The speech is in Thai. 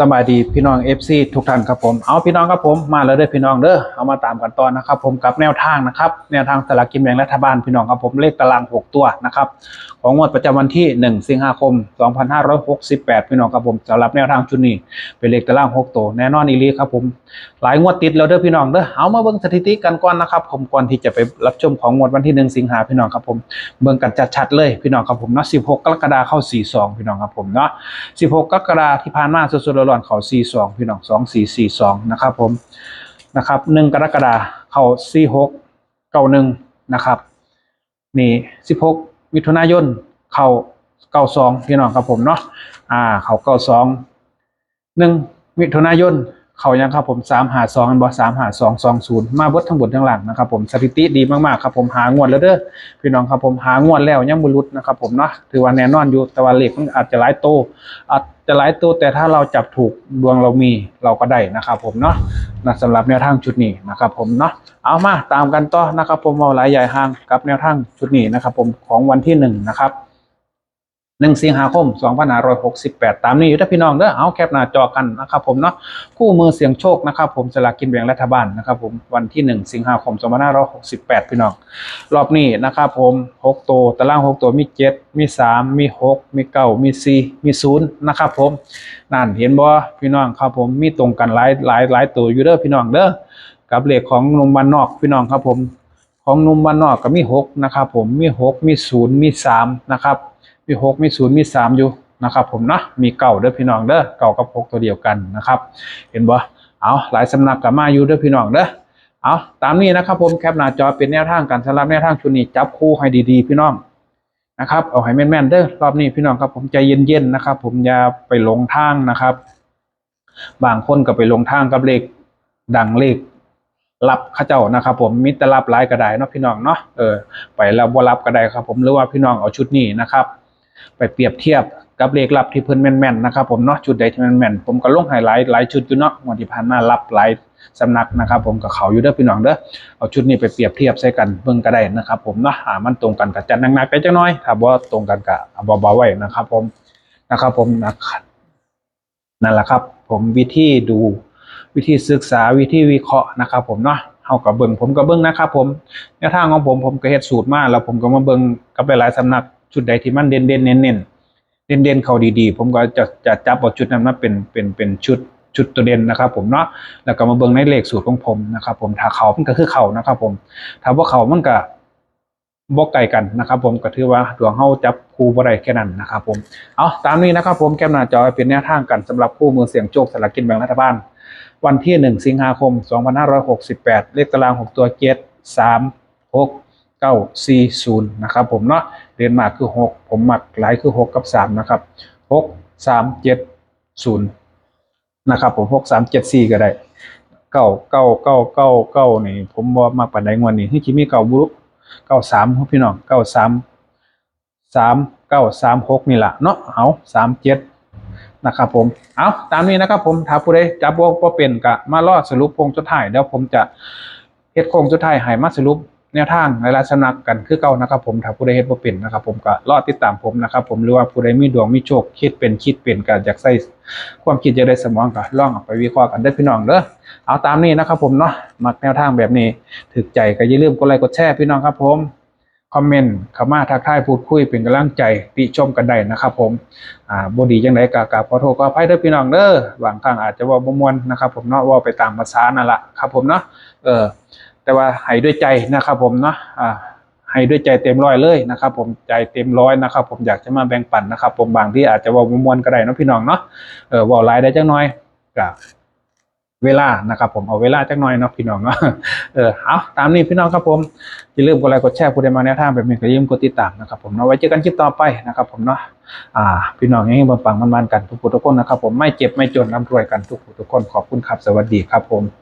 สบายดีพี่น้อง FC ทุกท่านครับผมเอาพี่น้องครับผมมาแล้วเด้อพี่น้องเด้อเอามาตามกันตอนนะครับ ผมกับแนวทางนะครับแนวทางสลากกินแบ่งรัฐบาลพี่น้องครับผมเลขตาราง 6 ตัวนะครับของงวดประจำวันที่ 1 สิงหาคม 2568 พี่น้องครับผมสำหรับแนวทางชุดนี้เป็นเลขตาราง 6 ตัวแน่นอนอีลีครับผมหลายงวดติดแล้วเด้อพี่น้องเด้อเอามาเบิ่งสถิติกันก่อนนะครับ ผมก่อนที่จะไปรับชมของงวดวันที่ 1 สิงหาพี่น้องครับผมเบิ่งกันชัดๆเลยพี่น้องครับผมเนาะ16 กรกฎาคมเข้า 42 พี่น้องครับผมเนาะ16 กรกฎาคมที่ผ่านมาสดๆร้อนเขา42พี่น้อง2442นะครับผมนะครับ1กรกฎาคมเข้า46 91นะครับนี่16มิถุนายนเข้า92พี่น้องครับผมเนาะอ่าเข้า92 1มิถุนายน เขายังครับผม3หา2อันบอ3หา2 20มาเบดทั้งบนทั้งหลังนะครับผมสถิติดีมากๆครับผมหางวดแล้วเด้อพี่น้องครับผมหางวดแล้วยังบุรุษนะครับผมเนาะถือว่าแน่นอนอยู่แต่ว่าเลขมันอาจจะหลายโตอาจจะหลายตัวแต่ถ้าเราจับถูกดวงเรามีเราก็ได้นะครับผมเนาะนะสำหรับแนวทางชุดนี้นะครับผมเนาะเอามาตามกันต่อนะครับผมเอาหลายใหญ่ห่างกับแนวทางชุดนี้นะครับผมของวันที่หนึ่งนะครับ หนึ่งสิงหาคม2568ตามนี้อยู่ถ้าพี่น้องเด้อเอาแคปหน้าจอกันนะครับผมเนาะคู่มือเสียงโชคนะครับผมสลากกินแบ่งรัฐบาลนะครับผมวันที่1สิงหาคม2568พี่น้อง รอบนี้นะครับผม6ตัวตาราง6ตัวมี7มี3มี6มี9มี4มี0นะครับผมนั่นเห็นบ่พี่น้องครับผมมีตรงกันหลายหลายหลายตัวอยู่เด้อพี่น้องเด้อกับเลขของหนุ่มบ้านนอกพี่น้องครับผมของหนุ่มบ้านนอกก็มี6นะครับผมมี6มี0มี3นะครับ มี6มี0มี3อยู่นะครับผมเนาะมีเก่าเด้อพี่น้องเด้อเก่ากับ6ตัวเดียวกันนะครับ เห็นบ่เอาหลายสำนักกับมาอยู่เด้อพี่น้องเด้อเอาตามนี้นะครับผมแคปหน้าจอเป็นแนวทางกันสำหรับแนวทางชุดนี้จับคู่ให้ดีๆ พี่น้องนะครับเอาให้แม่นๆเด้อรอบนี้พี่น้องครับผมใจเย็นๆนะครับ ผมอย่าไปหลงทางนะครับ บางคนก็ไปหลงทางกับเลขดังเลขรับข้าเจ้านะครับ ผมมิตรรับหลายก็ได้เนาะพี่น้องเนาะเออไปแล้วบ่รับก็ได้ครับ ผมหรือว่าพี่น้องเอาชุดนี้นะครับ ไปเปรียบเทียบกับเลขลับที่เพิ่นแม่นๆนะครับผมเนาะชุดใดที่แม่นๆผมก็ลงให้หลายหลายชุดอยู่เนาะวันที่ผ่านมารับหลายสำนักนะครับ ผมกับเขาอยู่เด้อพี่น้องเด้อเอาชุดนี้ไปเปรียบเทียบใส่กันเบิ่งก็ได้นะครับ ผมเนาะอ่ามันตรงกันกับจัดหนักๆไปจักหน่อยถ้าบ่ตรงกันก็เอาเบาๆไว้นะครับ ผมนะครับ ผมนะครับนั่นแหละครับ ผมวิธีดูวิธีศึกษาวิธีวิเคราะห์นะครับ ผมเนาะเฮากับเบิ่งผมก็เบิ่งนะครับ ผมแนวทางของผมผมก็เฮ็ดสูตรมาแล้วผมก็มาเบิ่งกับหลายๆสำนัก ชุดใดที่มันเด่นๆเน้นๆเด่นเด่นเขาดีๆ ผมก็จะจะจับเอาชุดนั้นมาเป็นเป็นเป็นชุดชุดตัวเด่นนะครับ ผมเนาะแล้วก็มาเบิ่งในเลขสูตรของผมนะครับ ผมถ้าเขามันก็คือเขานะครับ ผมถ้าว่าเขามันก็บ่ไกลกันนะครับ ผมก็ถือว่าดวงเฮาจับคู่บ่ได้แค่นั้นนะครับ ผมเอาตามนี้นะครับ ผมแคปหน้าจอเป็นแนวทางกันสำหรับคู่มือเสียงโชคสลากกินแบ่งรัฐบาลวันที่ 1 สิงหาคม 2568 เลขตาราง 6 ตัว 7 3 6 9 4 0นย์นะครับผมเนาะเรียนมากคือ6ผมหมักหลายคือ6กับ3นะครับ6 3 7 0นย์นะครับผม6 3 7 4ก็ได้เก้าเก้าเก้าเก้าเก้านี่ ผมบ่ามักปานใดงวดนี้ที่คิมีเก้าบุรุเก้าสามพี่น้องเก้าสามสามเก้าสามหกนี่แหละเนาะเอาสามเจ็ดนะครับผม เอาตามนี้นะครับผมถ้าผู้ใดจับว่าบ่เป็นก็มารอดสรุปโครงสุดท้ายแล้วผมจะเฮ็ดโครงสุดท้ายให้มาสรุป แนวทางหลายๆสำนักกันคือเก่านะครับผมถ้าผู้ใดเฮ็ดบ่เป็นนะครับผมก็รอติดตามผมนะครับผมหรือว่าผู้ใดมีดวงมีโชคคิดเป็นคิดเป็นก็อยากใส่ความคิดจะได้สมองก็ลองเอาไปวิเคราะห์กันเด้พี่น้องเด้อเอาตามนี้นะครับผมเนาะมักแนวทางแบบนี้ถึกใจก็อย่าลืมกดไลค์กดแชร์พี่น้องครับผมคอมเมนต์เข้ามาทักทายพูดคุยเป็นกำลังใจติชมกันได้นะครับผมอ่าบ่ดีจังไดก็กราบขอโทษขออภัยเด้อพี่น้องเด้อบางครั้งอาจจะว่าบ่มวนนะครับผมเนาะว่าไปตามภาษานั่นละครับผมเนาะเออ แต่ว่าให้ด้วยใจนะครับผมเนาะอ่าให้ด้วยใจเต็มร้อยเลยนะครับ ผมใจเต็มร้อยนะครับ ผมอยากจะมาแบ่งปันนะครับ ผมบางที่อาจจะว่ามวนก็ได้นะพี่น้องเนาะเออว้าหลายได้จังน้อยก็เวลานะครับ ผมเอาเวลาจักหน่อยเนาะพี่น้องเนาะเออเอาตามนี้พี่น้องครับผมอย่าลืมกดไลค์กดแชร์ผู้ใดมาแนวทางแบบนี้ก็อย่าลืมกดติดตามนะครับ ผมเนาะไว้เจอกันคลิปต่อไปนะครับ ผมเนาะอ่า พี่น้องยังปังๆมันๆกันทุกผู้ทุกคนนะครับ ผมไม่เจ็บไม่จนร่ำรวยกันทุกผู้ทุกคนขอบคุณครับสวัสดีครับผม